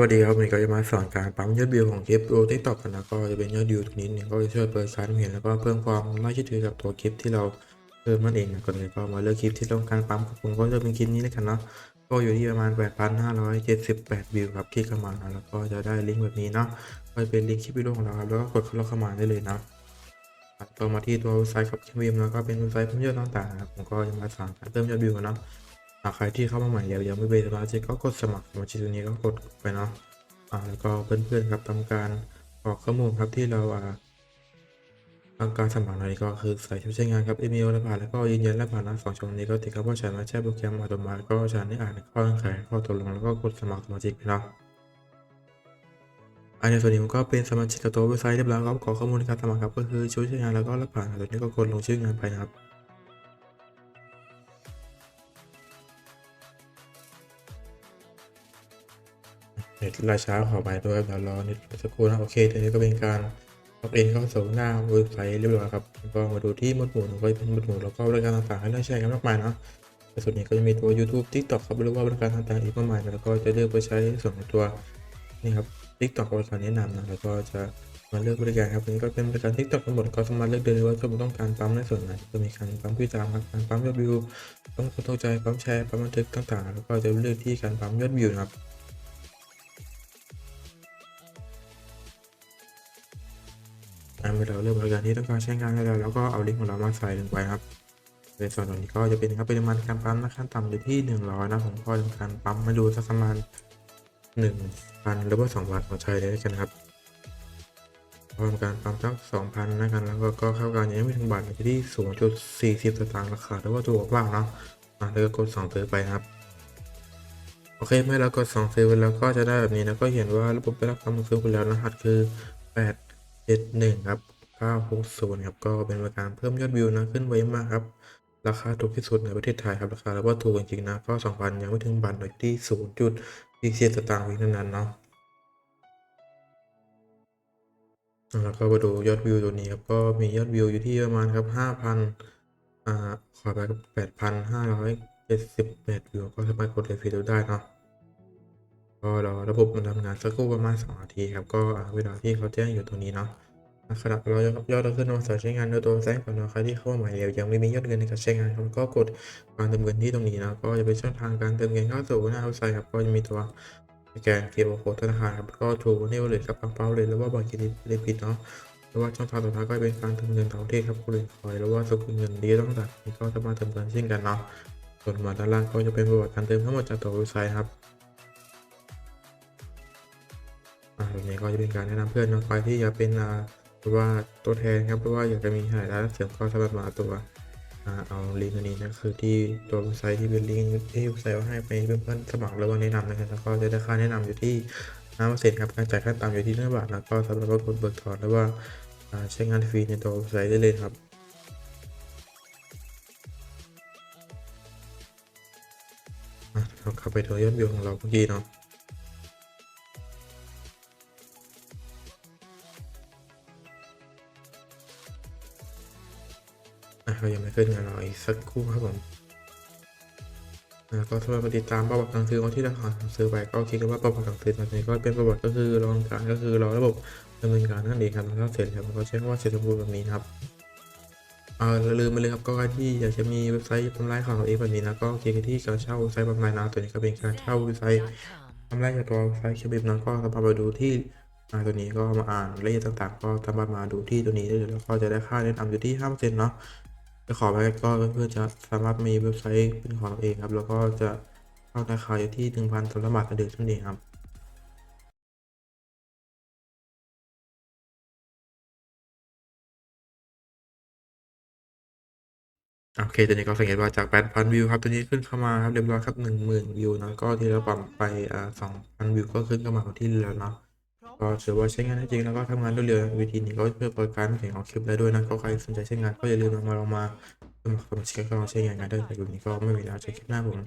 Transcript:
วัสดีครับวันนี้ก็จะมาสอนการปั๊มยอดวิวของคลิปดูทิกตอกกันนะก็จะเป็นยอดวิวตรงนี้เนี่ยก็จะช่วยเปิดการเห็นแล้วก็เพิ่มความน่าเชื่อถือกับตัวคลิปที่เราเพิ่มนั่นเองนะก่อนอื่นก็มาเลือกคลิปที่ต้องการปั๊มครับผมก็จะเป็นคลิปนี้แล้วกันเนาะก็อยู่ที่ประมาณ 8,578 วิวครับคลิกเข้ามานะแล้วก็จะได้ลิงก์แบบนี้เนาะก็จะเป็นลิงก์คลิปวิดีโอของเราครับแล้วก็กดเข้าเข้ามาได้เลยนะต่อมาที่ตัวไซต์ครับคิมวิมแล้วก็เป็นไซต์เพิ่มยอดต่างๆครับผมก็จะมาสอนการเพิ่มยอดวิวกันเนาะากใครที่เข้ามาใหม่แล้วยังไม่เป็นสมาชิกก็กดสมัครสมาชิกตัวนี้ก็กดไปเนาะอ่าแล้วก็เพื่อนๆครับทำการกรอกข้อมูลครับที่เราอ่าทำการสมัครในก็คือใส่ชื่อใช้งานครับอีเมลและผ่านแล้วก็ยืนยันและผ่านนะสองช่องนี้ก็ติดคำว่าฉันมาแช่โปรแกรมอัตโนมัติก็ฉันได้อ่านข้อเงื่อนไขข้อตกลงแล้วก็กดสมัครสมาชิกไปเนาะอันในส่วนนี้ผมก็เป็นสมาชิกกับตัวเว็บไซต์เรียบร้อยครับขอข้อมูลในการสมัครครับก็คือชื่อใช้งานแล้วก็รับผ่านตัวนี้ก็กดลงชื่องานไปนะครับ เน็ตราช้าขอไปด้วยเดี๋ยวรอเนิดสักครู่นะโอเคทีนี้ก็เป็นการล็อกอินเข้าสู่หน้าเว็บไซต์เรียบร้อยครับแล้วก็มาดูที่หมดหมู่ก็เป็นหมดหมู่แล้วก็บริการต่างๆให้เลือกใช้กันมากมายเนาะในส่วนนี้ก็จะมีตัว YouTube TikTok ครับหรือว่าบริการต่างๆอีกมากมายแล้วก็จะเลือกไปใช้ส่วนของตัวนี่ครับ TikTok บริการแนะนำนะแล้วก็จะมาเลือกบริการครับนี้ก็เป็นบริการ TikTok ทั้งหมดก็สามารถเลือกได้เลยว่าคุณต้องการปั๊มในส่วนไหนก็มีการปั๊มผู้ตามครับการปั๊มยอดวิวปั๊มคนเข้าใจปั๊มแชร์ปั๊มบันทึกต่างๆ แล้วก็จะเลือกที่การปั๊มยอดวิวนะครับ เมื่อเราเลือกบริการที่ต้องการใช้งานแล้วแล้วก็เอาลิงก์ของเรามาใส่ลงไปครับในส่วนตรงนี้ก็จะเป็นครับปริมาณการปั๊มนะขั้นต่ำอยู่ที่ 100 นะผมก็ทำการปั๊มมาดูสักประมาณ1,000หรือว่า2,000ของใช้เลยกันครับพร้อมการปั๊มสัก2,000นะกันแล้วก็ก็เข้ากันยังไม่ถึงบาทอยู่ที่ 0.40สตางค์ราคาแต่ว่าถูกมากเนาะอ่าแล้วก็กด2ซื้อไปครับโอเคเมื่อเรากด2ซื้อไปแล้วก็จะได้แบบนี้นะก็เห็นว่าระบบได้รับความซื้อไปแล้วรหัสคือ8 71ครับ960ครับก็เป็นบริการเพิ่มยอดวิวนะขึ้นไวมากครับ ราคาถูกที่สุดในประเทศไทยครับราคาแล้วว่าถูกจริงๆนะก็2,000ยังไม่ถึงบัตรอยู่ที่0.40สตางค์เพียงเท่านั้นเนาะอ่าแล้วก็มาดูยอดวิวตัวนี้ครับก็มียอดวิวอยู่ที่ประมาณครับ5,000อ่าขอไปกับ8,578วิวก็สามารถกดเรฟดูได้เนาะ ก็รอระบบมันทำงานสักครู่ประมาณ2นาทีครับ ก็เวลาที่เขาแจ้งอยู่ตรงนี้เนาะขณะเรายอดยอดเราขึ้นมาสใช้งานโดยตัวแจ้งก่อนนะใครที่เข้ามาใหม่แล้วยังไม่มียอดเงินในการใช้งานครับก็กดการเติมเงินที่ตรงนี้นะก็จะเป็นช่องทางการเติมเงินเข้าสู่หน้าเว็บไซต์ครับก็จะมีตัวแกนเคอร์โคธนาคารครับก็ถูกนี่เลยกับเปาเลยหรือว่าบัตรเครดิตเดบิตเนาะหรือว่าช่องทางต่อไปก็เป็นการเติมเงินต่างประเทศครับคุณเลยคอยหรือว่าสกุลเงินดีต้องตัดนี่ก็สามารถเติมเงินเช่นกันเนาะส่วนมาด้านล่างก็จะเป็นประวัติการเติมทั้งหมดจากตัวเว็บไซต์ครับ ตรงนี้ก็จะเป็นการแนะนำเพื่อนน้องใครที่อยากเป็นอ่าหรือว่าตัวแทนครับหรือว่าอยากจะมีรายได้เสริมก็สามารถมาตัวเอาลิงก์อันนี้นะคือที่ตัวเว็บไซต์ที่เป็นลิงก์ที่เว็บไซต์ว่าให้ไปเพื่อนๆสมัครหรือว่าแนะนำนะครับแล้วก็จะได้ค่าแนะนำอยู่ที่ห้าเปอร์เซ็นต์ครับการจ่ายขั้นต่ำอยู่ที่หนึ่งบาทแล้วก็สำหรับกดเบิกถอนหรือว่าใช้งานฟรีในตัวเว็บไซต์ได้เลยครับเราเข้าไปดูยอดวิวของเราเมื่อกี้เนาะ อะเรายังไม่ขึ้นกันเราอีกสักครู่ครับผมแล้วก็สำหรับติดตามประวัติการซื้อของที่เราหาซื้อไปก็คิดกันว่าประวัติการซื้อตอนนี้ก็เป็นประวัติก็คือรองการก็คือรอระบบดำเนินการนั่นเองครับแล้วเสร็จแล้วมันก็ใช้คำว่าเสร็จสมบูรณ์แบบนี้ครับเออลืมไปเลยครับก็ใครที่อยากจะมีเว็บไซต์ทำลายของเราเองแบบนี้นะก็คลิกที่การเช่าเว็บไซต์บำนาญนะตัวนี้ก็เป็นการเช่าเว็บไซต์ทำลายจากตัวเว็บไซต์เคบิบนั้นก็สามารถมาดูที่อ่าตัวนี้ก็มาอ่านรายละเอียดต่างๆ ก็สามารถมาดูที่ตัวนี้ได้เลยแล้วก็จะได้ค่าแนะนำอยู่ที่ห้าเปอร์เซ็นต์เนาะ จะขอไปก็เพื่อจะสามารถมีเว็บไซต์เป็นของเราเองครับ แล้วก็จะเข้าราคาอยู่ที่หนึ่งพันสำหรับบาทต่อเดือนนั่นเองครับโอเคตัวนี้ก็สังเกตว่าจาก8,000วิวครับ ตัวนี้ขึ้นเข้ามาครับเรียบร้อยครับ10,000วิวนะก็ที่เราปรับไปอ่า2,000วิวก็ขึ้นเข้ามาที่แล้วเนาะ ก็ถือว่าใช้งานได้จริงแล้วก็ทำงานรวดเร็ววิธีนี้ก็เพื่อเปิดการแข่งของคลิปได้ด้วยนะก็ใครสนใจใช้งานก็อย่าลืมมาลองมาสมัครสมาชิกก็ใช้งานกันได้แต่อยู่นี้ก็ไม่มีแล้วใช้คลิปหน้าผม